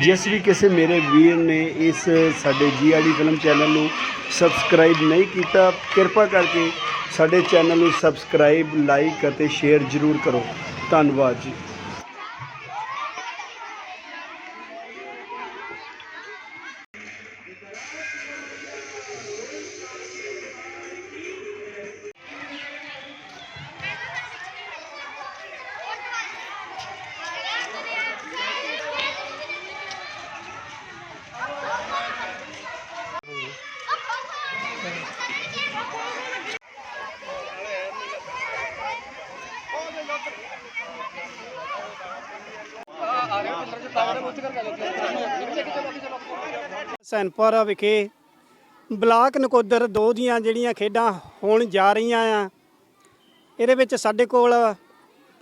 ਜਿਸ ਵੀ ਕਿਸੇ ਮੇਰੇ ਵੀਰ ਨੇ ਇਸ ਸਾਡੇ ਜੀਆਰਡੀ ਫਿਲਮ ਚੈਨਲ ਨੂੰ ਸਬਸਕ੍ਰਾਈਬ ਨਹੀਂ ਕੀਤਾ, ਕਿਰਪਾ ਕਰਕੇ ਸਾਡੇ ਚੈਨਲ ਨੂੰ ਸਬਸਕ੍ਰਾਈਬ, ਲਾਈਕ ਅਤੇ ਸ਼ੇਅਰ ਜ਼ਰੂਰ ਕਰੋ। ਧੰਨਵਾਦ ਜੀ। ਸੈਨਪੁਰ ਵਿਖੇ ਬਲਾਕ ਨਕੋਦਰ ਦੋ ਦੀਆਂ ਜਿਹੜੀਆਂ ਖੇਡਾਂ ਹੋਣ ਜਾ ਰਹੀਆਂ ਆ, ਇਹਦੇ ਵਿੱਚ ਸਾਡੇ ਕੋਲ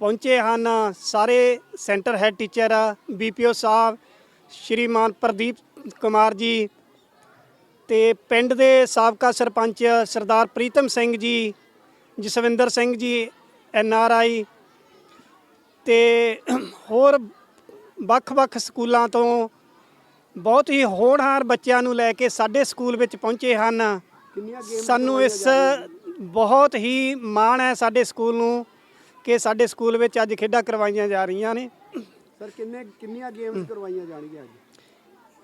ਪਹੁੰਚੇ ਹਨ ਸਾਰੇ ਸੈਂਟਰ ਹੈਡ ਟੀਚਰ ਬੀਪੀਓ ਸਾਹਿਬ, ਸ਼੍ਰੀਮਾਨ ਪ੍ਰਦੀਪ ਕੁਮਾਰ ਜੀ ਤੇ ਪਿੰਡ ਦੇ ਸਾਬਕਾ ਸਰਪੰਚ ਸਰਦਾਰ Pritam Singh ji, Jaswinder Singh ji, N R I ਤੇ ਹੋਰ ਵੱਖ-ਵੱਖ ਸਕੂਲਾਂ ਤੋਂ ਬਹੁਤ ਹੀ ਹੋਣਹਾਰ ਬੱਚਿਆਂ ਨੂੰ ਲੈ ਕੇ ਸਾਡੇ ਸਕੂਲ ਵਿੱਚ ਪਹੁੰਚੇ ਹਨ। ਸਾਨੂੰ ਇਸ ਬਹੁਤ ਹੀ ਮਾਣ ਹੈ ਸਾਡੇ ਸਕੂਲ ਨੂੰ ਕਿ ਸਾਡੇ ਸਕੂਲ ਵਿੱਚ ਅੱਜ ਖੇਡਾਂ ਕਰਵਾਈਆਂ ਜਾ ਰਹੀਆਂ ਨੇ। ਸਰ ਕਿੰਨੇ ਕਿੰਨੀਆਂ ਗੇਮਸ ਕਰਵਾਈਆਂ ਜਾਣਗੀਆਂ ਅੱਜ?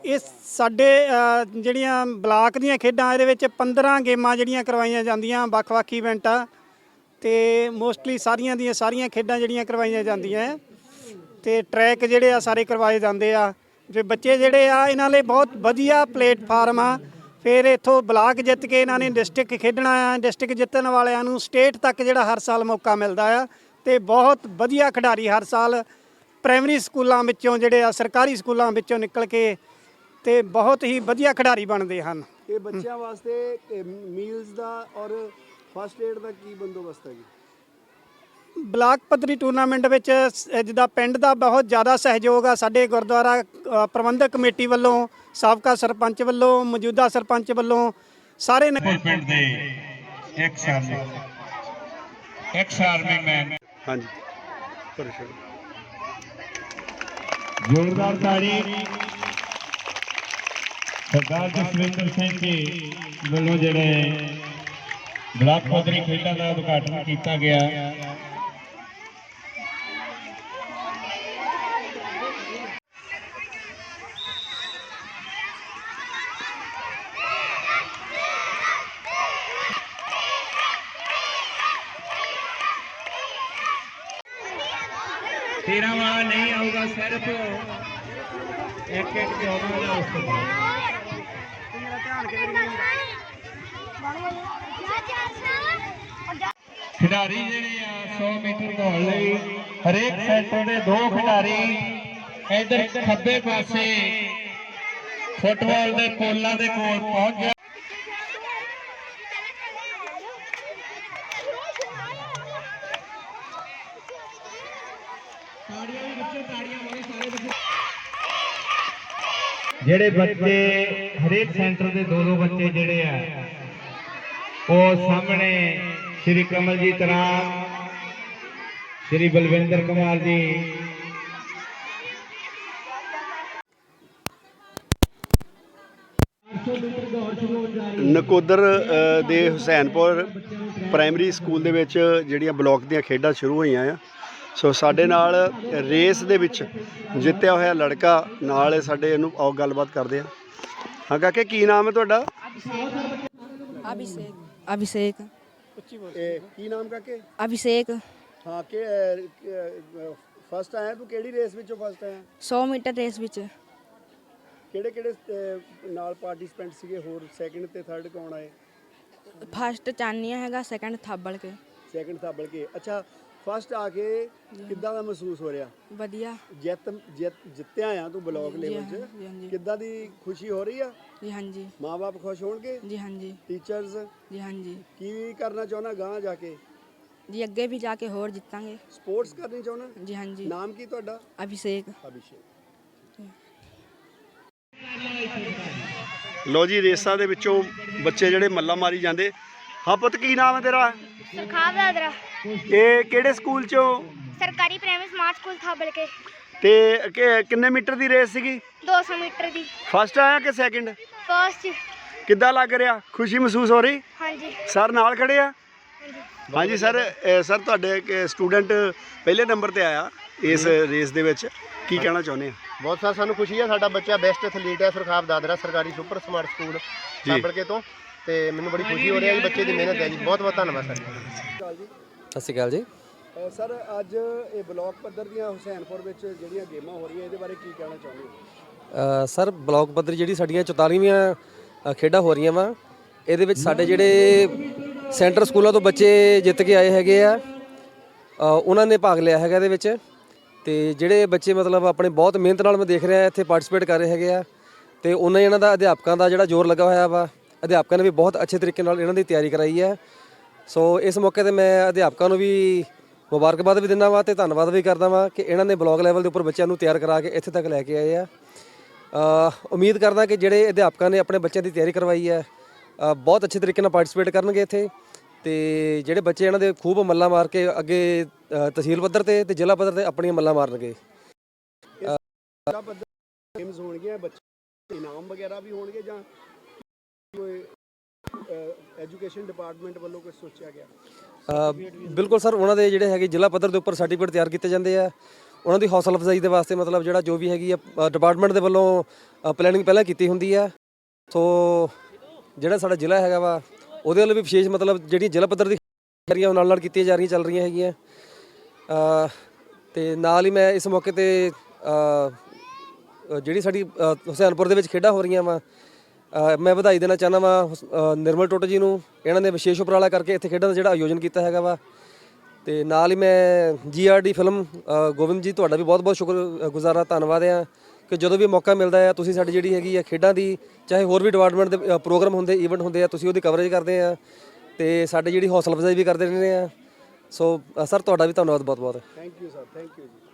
ਇਹ ਸਾਡੇ ਜਿਹੜੀਆਂ ਬਲਾਕ ਦੀਆਂ ਖੇਡਾਂ ਇਹਦੇ ਵਿੱਚ 15 ਗੇਮਾਂ ਜਿਹੜੀਆਂ ਕਰਵਾਈਆਂ ਜਾਂਦੀਆਂ ਵੱਖ-ਵੱਖ ਇਵੈਂਟ ਤੇ ਮੋਸਟਲੀ ਸਾਰੀਆਂ ਦੀਆਂ ਸਾਰੀਆਂ ਖੇਡਾਂ ਜਿਹੜੀਆਂ ਕਰਵਾਈਆਂ ਜਾਂਦੀਆਂ ਹੈ ਤੇ ਟਰੈਕ ਜਿਹੜੇ ਆ ਸਾਰੇ ਕਰਵਾਏ ਜਾਂਦੇ ਆ। ਜੇ ਬੱਚੇ ਜਿਹੜੇ ਆ, ਇਹਨਾਂ ਲਈ ਬਹੁਤ ਵਧੀਆ ਪਲੇਟਫਾਰਮ ਆ। ਫਿਰ ਇੱਥੋਂ ਬਲਾਕ ਜਿੱਤ ਕੇ ਇਹਨਾਂ ਨੇ ਡਿਸਟ੍ਰਿਕਟ ਖੇਡਣਾ ਆ ਡਿਸਟ੍ਰਿਕਟ ਜਿੱਤਣ ਵਾਲਿਆਂ ਨੂੰ ਸਟੇਟ ਤੱਕ ਜਿਹੜਾ ਹਰ ਸਾਲ ਮੌਕਾ ਮਿਲਦਾ ਆ। ਤੇ ਬਹੁਤ ਵਧੀਆ ਖਿਡਾਰੀ ਹਰ ਸਾਲ ਪ੍ਰਾਇਮਰੀ ਸਕੂਲਾਂ ਵਿੱਚੋਂ ਜਿਹੜੇ ਆ, ਸਰਕਾਰੀ ਸਕੂਲਾਂ ਵਿੱਚੋਂ ਨਿਕਲ ਕੇ ਤੇ ਬਹੁਤ ਹੀ ਵਧੀਆ ਖਿਡਾਰੀ ਬਣਦੇ ਹਨ। ਇਹ ਬੱਚਿਆਂ ਵਾਸਤੇ ਮੀਲਸ ਦਾ ਔਰ ਫਸਟ ਏਡ ਦਾ ਕੀ ਬੰਦੋਬਸਤ ਹੈ ਜੀ? ਬਲਾਕ ਪੱਧਰੀ ਟੂਰਨਾਮੈਂਟ ਵਿੱਚ ਸ- ਜਿੱਦਾਂ ਪਿੰਡ ਦਾ ਬਹੁਤ ਜ਼ਿਆਦਾ ਸਹਿਯੋਗ ਆ ਸਾਡੇ ਗੁਰਦੁਆਰਾ ਅ, ਪ੍ਰਬੰਧਕ ਕਮੇਟੀ ਵੱਲੋਂ ਸਾਬਕਾ ਸਰਪੰਚ ਵੱਲੋਂ ਮੌਜੂਦਾ ਸਰਪੰਚ ਵੱਲੋਂ ਸਾਰੇ ਨ- ਫੁੱਲ ਪਿੰਡ ਦੇ ex army ex army man ਹਾਂਜੀ। ਜ਼ੋਰਦਾਰ ਤਾੜੀ। ਸਰਦਾਰ ਜਸਵਿੰਦਰ ਸਿੰਘ ਜੀ ਵੱਲੋਂ ਜਿਹੜੇ ਬਲਾਕ ਪੱਧਰੀ ਖੇਡਾਂ ਦਾ ਉਦਘਾਟਨ ਕੀਤਾ ਗਿਆ। ਤੇਰਾ ਵਾਲਾ ਨਹੀਂ ਆਊਗਾ ਸਿਰਫ ਇੱਕ ਇੱਕ ਜੋਬ ਦਾ ਉਸ ਤੋਂ ਬਾਅਦ। ਖਿਡਾਰੀ ਜਿਹੜੇ ਆ 100 ਮੀਟਰ ਦੌੜ ਲਈ। ਹਰੇਕ ਸੈਕਟਰ ਦੇ ਦੋ ਖਿਡਾਰੀ। ਇਧਰ ਖੱਬੇ ਪਾਸੇ ਫੁੱਟਬਾਲ ਦੇ ਪੋਲਾਂ ਦੇ ਕੋਲ ਪਹੁੰਚ ਜਾ ਜਿਹੜੇ ਬੱਚੇ ਹਰੇਕ ਸੈਂਟਰ ਦੇ ਦੋ ਦੋ ਬੱਚੇ ਜਿਹੜੇ ਆ ਉਹ ਸਾਹਮਣੇ ਸ਼੍ਰੀ ਕਮਲਜੀਤ ਰਾਮ ਸ਼੍ਰੀ ਬਲਵਿੰਦਰ ਕੁਮਾਰ ਜੀ। ਨਕੋਦਰ ਦੇ ਹੁਸੈਨਪੁਰ ਪ੍ਰਾਇਮਰੀ ਸਕੂਲ ਦੇ ਵਿੱਚ ਜਿਹੜੀਆਂ ਬਲਾਕ ਦੀਆਂ ਖੇਡਾਂ ਸ਼ੁਰੂ ਹੋਈਆਂ ਆ। ਸੋ ਸਾਡੇ ਨਾਲ ਰੇਸ ਦੇ ਵਿੱਚ ਜਿੱਤਿਆ ਹੋਇਆ ਲੜਕਾ ਨਾਲ ਸਾਡੇ ਇਹਨੂੰ ਆਓ ਗੱਲਬਾਤ ਕਰਦੇ ਆ। ਹਾਂ ਕਾਕੇ ਕੀ ਨਾਮ ਹੈ ਤੁਹਾਡਾ? ਅਭਿਸ਼ੇਕ। ਅਭਿਸ਼ੇਕ। ਇਹ ਕੀ ਨਾਮ ਕਾਕੇ? ਅਭਿਸ਼ੇਕ। ਹਾਂ ਕਿ ਫਸਟ ਆਇਆ ਤੂੰ? ਕਿਹੜੀ ਰੇਸ ਵਿੱਚੋਂ ਫਸਟ ਆਇਆ? 100 ਮੀਟਰ ਰੇਸ ਵਿੱਚ। ਕਿਹੜੇ ਕਿਹੜੇ ਨਾਲ ਪਾਰਟਿਸਪੈਂਟ ਸੀਗੇ? ਹੋਰ ਸੈਕਿੰਡ ਤੇ ਥਰਡ ਕੌਣ ਆਏ? ਫਸਟ ਚਾਨੀਆ ਹੈਗਾ ਸੈਕੰਡ ਥਾਬਲ ਕੇ। ਸੈਕਿੰਡ ਥਾਬਲ ਕੇ। ਅੱਛਾ ਫਸਟ ਆ ਕੇ ਕਿੱਦਾਂ ਦਾ ਮਹਿਸੂਸ ਹੋ ਰਿਹਾ? ਵਧੀਆ। ਜਿੱਤ ਜਿੱਤ- ਜਿੱਤਿਆ ਆ ਤੂੰ ਬਲਾਕ ਜੀ, ਲੈਵਲ 'ਚ? ਹਾਂਜੀ। ਕਿੱਦਾਂ ਦੀ ਖੁਸ਼ੀ ਹੋ ਰਹੀ ਆ? ਜੀ ਹਾਂਜੀ। ਮਾਪੇ ਖੁਸ਼ ਹੋਣਗੇ? ਜੀ ਹਾਂਜੀ। ਟੀਚਰਸ ਜੀ ਹਾਂਜੀ। ਕੀ ਕਰਨਾ ਚਾਹੁੰਦਾ ਗਾਂ ਜਾ ਕੇ? ਜੀ ਅੱਗੇ ਵੀ ਜਾ ਕੇ ਹੋਰ ਜਿੱਤਾਂਗੇ। ਸਪੋਰਟਸ ਕਰਨੀ ਚਾਹੁੰਦਾ? ਜੀ ਹਾਂਜੀ। ਨਾਮ ਕੀ ਤੁਹਾਡਾ? ਅਭਿਸ਼ੇਕ। ਅਭਿਸ਼ੇਕ। ਲੋ ਜੀ ਰੇਸਾਂ ਦੇ ਵਿੱਚੋਂ ਬੱਚੇ ਜਿਹੜੇ ਮੱਲਾ ਮਾਰੀ ਜਾਂਦੇ। ਹਾਂ ਪੁੱਤ ਕੀ ਨਾਮ ਹੈ ਤੇਰਾ? ਸਰਖਾਵ ਦਾਦਰਾ। ਇਹ ਕਿਹੜੇ ਸਕੂਲ ਚੋਂ ਸਰਕਾਰੀ ਪ੍ਰਾਇਮਰੀ ਸਮਾਰਟ ਸਕੂਲ ਥਾਬਲ ਕੇ। ਤੇ ਕਿ- ਕਿੰਨੇ ਮੀਟਰ ਦੀ ਰੇਸ ਸੀਗੀ? 200 ਮੀਟਰ ਦੀ। ਫਸਟ ਆਇਆ ਕਿ ਸੈਕਿੰਡ ਫਸਟ ਕਿੱਦਾਂ ਲੱਗ ਰਿਹਾ? ਖੁਸ਼ੀ ਮਹਿਸੂਸ ਹੋ ਰਹੀ? ਹਾਂਜੀ। ਸਰ ਨਾਲ ਖੜੇ ਆ? ਹਾਂਜੀ। ਹਾਂਜੀ ਸਰ ਅ, ਸਰ ਤੁਹਾਡੇ ਸਟੂਡੈਂਟ ਪਹਿਲੇ ਨੰਬਰ ਤੇ ਆਇਆ ਇਸ ਰੇਸ ਦੇ ਵਿੱਚ। ਕੀ ਕਹਿਣਾ ਚਾਹੁੰਦੇ ਆ? ਬਹੁਤ ਸਾਰਾ ਸਾਨੂੰ ਖੁਸ਼ੀ ਹੈ ਸਾਡਾ ਬੱਚਾ ਬੈਸਟ ਐਥਲੀਟ ਹੈ ਸੁਰਖਾਬ ਦਾਦਰਾ ਸਰਕਾਰੀ ਸੁਪਰ ਸਮਾਰਟ ਸਕੂਲ ਸਾਬੜਕੇ ਤੋਂ। ਤੇ ਮੈਨੂੰ ਬੜੀ ਖੁਸ਼ੀ ਹੋ ਰਹੀ ਹੈ ਜੀ ਬੱਚੇ ਦੀ ਮਿਹਨਤ ਹੈ ਜੀ। ਬਹੁਤ ਬਹੁਤ ਧੰਨਵਾਦ ਸਰ ਸਤਿ ਸ਼੍ਰੀ ਅਕਾਲ ਜੀ। ਸਰ ਅੱਜ ਇਹ ਬਲਾਕ ਪੱਧਰ ਦੀਆਂ ਹੁਸੈਨਪੁਰ ਵਿੱਚ ਜਿਹੜੀਆਂ ਗੇਮਾਂ ਹੋ ਰਹੀਆਂ ਇਹਦੇ ਬਾਰੇ ਕੀ ਕਹਿਣਾ ਚਾਹੁੰਦੇ ਹੋ? ਸਰ ਬਲਾਕ ਪੱਧਰ ਜਿਹੜੀ ਸਾਡੀਆਂ 44ਵੀਆਂ ਅ, ਖੇਡਾਂ ਹੋ ਰਹੀਆਂ ਵਾ ਇਹਦੇ ਵਿੱਚ ਸਾਡੇ ਜਿਹੜੇ ਸੈਂਟਰ ਸਕੂਲਾਂ ਤੋਂ ਬੱਚੇ ਜਿੱਤ ਕੇ ਆਏ ਹੈਗੇ ਆ ਉਹਨਾਂ ਨੇ ਭਾਗ ਲਿਆ ਹੈਗਾ ਇਹਦੇ ਵਿੱਚ। ਤੇ ਜਿਹੜੇ ਬੱਚੇ ਮਤਲਬ ਆਪਣੇ ਬਹੁਤ ਮਿਹਨਤ ਨਾਲ ਮੈਂ ਦੇਖ ਰਿਹਾ ਇੱਥੇ ਪਾਰਟਿਸਿਪੇਟ ਕਰ ਰਹੇ ਹੈਗੇ ਆ ਤੇ ਉਹਨਾਂ ਇਹਨਾਂ ਦਾ ਅਧਿਆਪਕਾਂ ਦਾ ਜਿਹੜਾ ਜ਼ੋਰ ਲੱਗਾ ਹੋਇਆ ਵਾ ਅਧਿਆਪਕਾਂ ਨੇ ਵੀ ਬਹੁਤ ਅੱਛੇ ਤਰੀਕੇ ਨਾਲ ਇਹਨਾਂ ਦੀ ਤਿਆਰੀ ਕਰਾਈ ਹੈ। ਸੋ ਇਸ ਮੌਕੇ ਤੇ ਮੈਂ ਅਧਿਆਪਕਾਂ ਨੂੰ ਵੀ ਮੁਬਾਰਕਬਾਦ ਵੀ ਦਿੰਦਾ ਵਾਂ ਤੇ ਧੰਨਵਾਦ ਵੀ ਕਰਦਾ ਵਾਂ ਕਿ ਇਹਨਾਂ ਨੇ ਬਲਾਕ ਲੈਵਲ ਦੇ ਉੱਪਰ ਬੱਚਿਆਂ ਨੂੰ ਤਿਆਰ ਕਰਾ ਕੇ ਇੱਥੇ ਤੱਕ ਲੈ ਕੇ ਆਏ ਆ। ਉਮੀਦ ਕਰਦਾ ਕਿ ਜਿਹੜੇ ਅਧਿਆਪਕਾਂ ਨੇ ਆਪਣੇ ਬੱਚਿਆਂ ਦੀ ਤਿਆਰੀ ਕਰਵਾਈ ਹੈ ਬਹੁਤ ਅੱਛੇ ਤਰੀਕੇ ਨਾਲ ਪਾਰਟਿਸਿਪੇਟ ਕਰਨਗੇ ਇੱਥੇ ਤੇ ਜਿਹੜੇ ਬੱਚੇ ਇਹਨਾਂ ਦੇ ਖੂਬ ਮੱਲਾਂ ਮਾਰ ਕੇ ਅੱਗੇ ਤਹਿਸੀਲ ਪੱਧਰ ਤੇ ਤੇ ਜ਼ਿਲ੍ਹਾ ਪੱਧਰ ਤੇ ਆਪਣੀਆਂ ਮੱਲਾਂ ਮਾਰਨਗੇ। ਜ਼ਿਲ੍ਹਾ ਪੱਧਰ ਗੇਮਸ ਹੋਣਗੀਆਂ ਬੱਚੇ ਇਨਾਮ ਵਗੈਰਾ ਵੀ ਹੋਣਗੇ ਜਾਂ ਐਜੂਕੇਸ਼ਨ ਡਿਪਾਰਟਮੈਂਟ ਵੱਲੋਂ ਕੁਝ ਸੋਚਿਆ ਗਿਆ? ਬਿਲਕੁਲ ਸਰ ਉਹਨਾਂ ਦੇ ਜਿਹੜੇ ਹੈਗੇ ਜ਼ਿਲ੍ਹਾ ਪੱਧਰ ਦੇ ਉੱਪਰ ਸਰਟੀਫਿਕੇਟ ਤਿਆਰ ਕੀਤੇ ਜਾਂਦੇ ਆ। ਉਹਨਾਂ ਦੀ ਹੌਸਲਾ ਅਫਜ਼ਾਈ ਦੇ ਵਾਸਤੇ ਮਤਲਬ ਜਿਹੜਾ ਜੋ ਵੀ ਹੈਗੀ ਆ ਡਿਪਾਰਟਮੈਂਟ ਦੇ ਵੱਲੋਂ ਪਲੈਨਿੰਗ ਪਹਿਲਾਂ ਕੀਤੀ ਹੁੰਦੀ ਆ। ਸੋ ਜਿਹੜਾ ਸਾਡਾ ਜ਼ਿਲ੍ਹਾ ਹੈਗਾ ਵਾ ਉਹਦੇ ਵੱਲ ਵੀ ਵਿਸ਼ੇਸ਼ ਮਤਲਬ ਜਿਹੜੀ ਜ਼ਿਲ੍ਹਾ ਪੱਧਰ ਦੀ ਤਿਆਰੀਆਂ ਨਾਲ ਨਾਲ ਕੀਤੀਆਂ ਜਾ ਰਹੀਆਂ ਚੱਲ ਰਹੀਆਂ ਹੈਗੀਆਂ। ਅ, ਤੇ ਨਾਲ ਹੀ ਮੈਂ ਇਸ ਮੌਕੇ ਤੇ ਜਿਹੜੀ ਸਾਡੀ ਅ, ਹੁਸੈਨਪੁਰ ਦੇ ਵਿੱਚ ਖੇਡਾਂ ਹੋ ਰਹੀਆਂ ਵਾ ਅ, ਮੈਂ ਵਧਾਈ ਦੇਣਾ ਚਾਹੁੰਦਾ ਵਾਂ ਹੁਸ- ਅ, ਨਿਰਮਲ ਟੋਟੋ ਜੀ ਨੂੰ ਇਹਨਾਂ ਨੇ ਵਿਸ਼ੇਸ਼ ਉਪਰਾਲਾ ਕਰਕੇ ਇੱਥੇ ਖੇਡਾਂ ਦਾ ਜਿਹੜਾ ਆਯੋਜਨ ਕੀਤਾ ਹੈਗਾ ਵਾ। ਤੇ ਨਾਲ ਹੀ ਮੈਂ ਜੀਆਰਡੀ ਫਿਲਮ ਅ, ਗੋਬਿੰਦ ਜੀ ਤੁਹਾਡਾ ਵੀ ਬਹੁਤ-ਬਹੁਤ ਸ਼ੁਕਰ ਗੁਜ਼ਾਰਾ ਧੰਨਵਾਦ ਆ ਕਿ ਜਦੋਂ ਵੀ ਮੌਕਾ ਮਿਲਦਾ ਹੈ ਤੁਸੀਂ ਸਾਡੀ ਜਿਹੜੀ ਹੈਗੀ ਆ ਖੇਡਾਂ ਦੀ ਚਾਹੇ ਹੋਰ ਵੀ ਡਿਪਾਰਟਮੈਂਟ ਦੇ ਅ, ਪ੍ਰੋਗਰਾਮ ਹੁੰਦੇ ਈਵੈਂਟ ਹੁੰਦੇ ਆ ਤੁਸੀਂ ਉਹਦੀ ਕਵਰੇਜ ਕਰਦੇ ਆ। ਤੇ ਸਾਡੇ ਜਿਹੜੀ ਹੌਸਲਾ ਅਫਜ਼ਾਈ ਵੀ ਕਰਦੇ ਰਹਿੰਦੇ ਆ। ਸੋ ਅ, ਸਰ ਤੁਹਾਡਾ ਵੀ ਧੰਨਵਾਦ ਬਹੁਤ-ਬਹੁਤ thank you sir thank you ji.